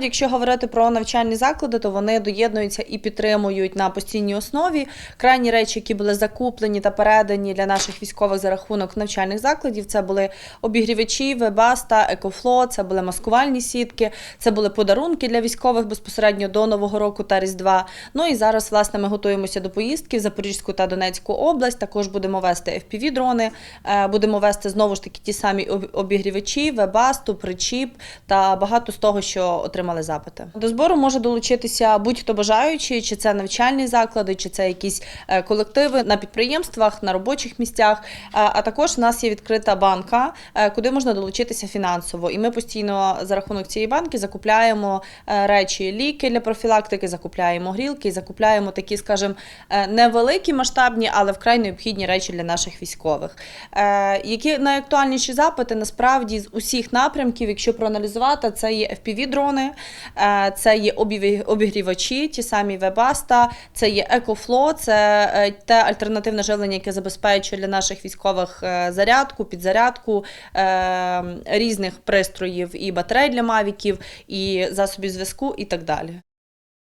Якщо говорити про навчальні заклади, то вони доєднуються і підтримують на постійній основі крайні речі, які були закуплені та передані для наших військових за рахунок навчальних закладів. Це були обігрівачі, Вебаста, Екофло, це були маскувальні сітки, це були подарунки для військових безпосередньо до Нового року та Різдва. Ну і зараз, власне, ми готуємося до поїздки в Запорізьку та Донецьку область. Також будемо вести FPV-дрони, е, будемо вести знову ж таки ті самі обігрівачі, Вебасту, причіп та багато з того, що отримали запити. До збору може долучитися будь-хто бажаючий, чи це навчальні заклади, чи це якісь е, колективи на підприємствах, на робочих місцях. Е, А також в нас є відкрита банка, е, куди можна долучитися фінансово. І ми постійно за рахунок цієї банки закупляємо речі, ліки для профілактики, закупляємо грілки, закупляємо такі, скажімо, невеликі масштабні, але вкрай необхідні речі для наших військових. Які найактуальніші запити насправді з усіх напрямків, якщо проаналізувати, це є FPV-дрони, е, це є обігрівачі, ті самі Вебаста, це є Екофло, це е, те альтернативне живлення, яке забезпечує для наших військових е, зарядку, підзарядку е, різних пристроїв і батарей для мавіків, і засобів зв'язку, і так далі.